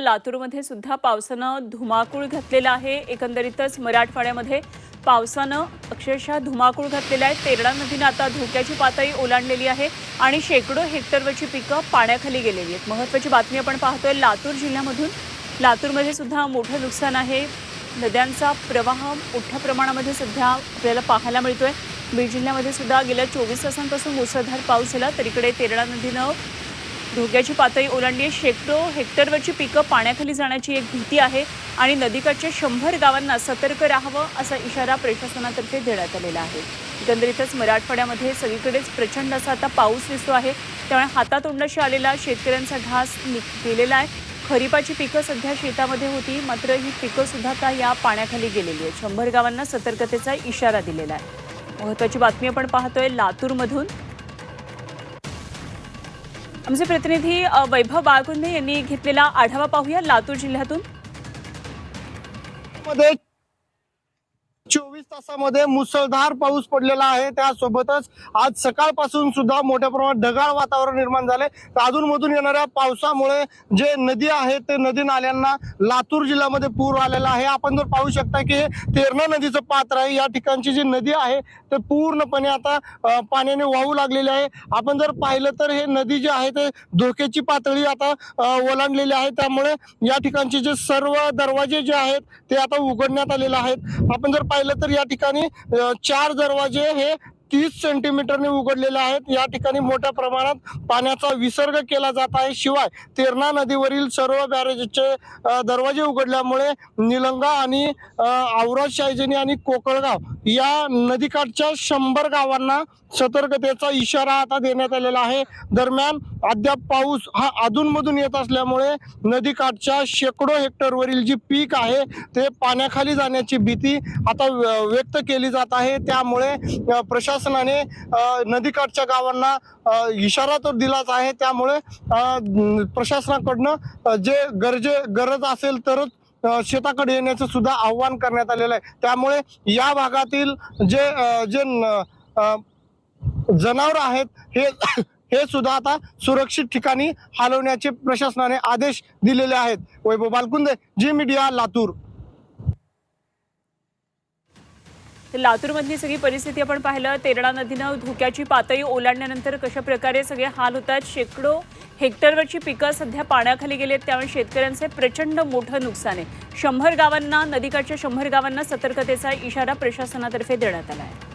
लातूरमध्ये सुद्धा पावसानं धुमाकूळ घातलेला आहे. एकंदरीतच मराठवाड्यामध्ये पावसानं अक्षरशः धुमाकूळ घातलेला आहे. तेरणा नदीनं आता धोक्याची पातळी ओलांडलेली आहे आणि शेकडो हेक्टरवरची पिकं पाण्याखाली गेलेली आहेत. महत्त्वाची बातमी आपण पाहतोय लातूर जिल्ह्यामधून. लातूरमध्ये सुद्धा मोठं नुकसान आहे. नद्यांचा प्रवाह मोठ्या प्रमाणामध्ये सध्या आपल्याला पाहायला मिळतोय. बीड जिल्ह्यामध्ये सुद्धा गेल्या चोवीस तासांपासून मुसळधार पाऊस झाला. तर इकडे तेरणा नदीनं धोक्याची पातळी ओलांडली आहे. शेकडो हेक्टरवरची पिकं पाण्याखाली जाण्याची एक भीती आहे आणि नदीकाठच्या शंभर गावांना सतर्क राहावं असा इशारा प्रशासनातर्फे देण्यात आलेला आहे. एकंदरीतच मराठवाड्यामध्ये सगळीकडेच प्रचंड असा आता पाऊस दिसतो आहे. त्यामुळे हातातोंडाशी आलेला शेतकऱ्यांचा घास गेलेला आहे. खरीपाची पिकं सध्या शेतामध्ये होती मात्र ही पिकं सुद्धा आता या पाण्याखाली गेलेली आहेत. शंभर गावांना सतर्कतेचा इशारा दिलेला आहे. महत्त्वाची बातमी आपण पाहतोय लातूरमधून. आमचे प्रतिनिधी वैभव बाळकुंदे यांनी घेतलेला आढावा पाहूया लातूर जिल्ह्यातून. मध्ये चोवीस तासामध्ये मुसळधार पाऊस पडलेला आहे. त्यासोबतच आज सकाळपासून सुद्धा मोठ्या प्रमाणात ढगाळ वातावरण निर्माण झाले. अधून मधून येणाऱ्या पावसामुळे जे नदी आहे ते नदी नाल्यांना लातूर जिल्ह्यामध्ये पूर आलेला आहे. आपण जर पाहू शकता की हे तेरणा नदीचं पात्र आहे. या ठिकाणची जी नदी आहे ते पूर्णपणे आता पाण्याने वाहू लागलेली आहे. आपण जर पाहिलं तर हे नदी जी आहे ते धोक्याची पातळी आता ओलांडलेली आहे. त्यामुळे या ठिकाणचे जे सर्व दरवाजे जे आहेत ते आता उघडण्यात आलेले आहेत. आपण जर पाहिलं तर या ठिकाणी चार दरवाजे हे तीस सेंटीमीटरने उघडलेले आहेत. या ठिकाणी मोठ्या प्रमाणात पाण्याचा विसर्ग केला जात आहे. शिवाय तेरणा नदीवरील सर्व बॅरेजचे दरवाजे उघडल्यामुळे निलंगा आणि औराज शायजनी आणि कोकळगाव या नदीकाठच्या शंभर गावांना सतर्कतेचा इशारा आता देण्यात आलेला आहे. दरम्यान अद्याप पाऊस हा अधूनमधून येत असल्यामुळे नदीकाठच्या शेकडो हेक्टरवरील जी पीक आहे ते पाण्याखाली जाण्याची भीती आता व्य- व्यक्त केली जात आहे. त्यामुळे प्रशासनाने नदीकाठच्या गावांना इशारा तर दिलाच आहे. त्यामुळे प्रशासनाकडनं जे गरजे गरज असेल तरच शेताकडे येण्याचं सुद्धा आव्हान करण्यात आलेलं आहे. त्यामुळे या भागातील जे जे जनावर आहेत हे हे सुद्धा आता सुरक्षित ठिकाणी हलवण्याचे प्रशासनाने आदेश दिलेले आहेत. वैभव बालकुंदे जी मीडिया लातूर. लातूरमधली सगळी परिस्थिती आपण पाहिलं तेरणा नदीनं धोक्याची पातळी ओलांडल्यानंतर कशा प्रकारे सगळे हाल होतात? शेकडो हेक्टरवरची पिकं सध्या पाण्याखाली गेली आहेत त्यामुळे शेतकऱ्यांचे प्रचंड मोठं नुकसान आहे शंभर गावांना नदीकाठच्या शंभर गावांना सतर्कतेचा इशारा प्रशासनातर्फे देण्यात आला आहे.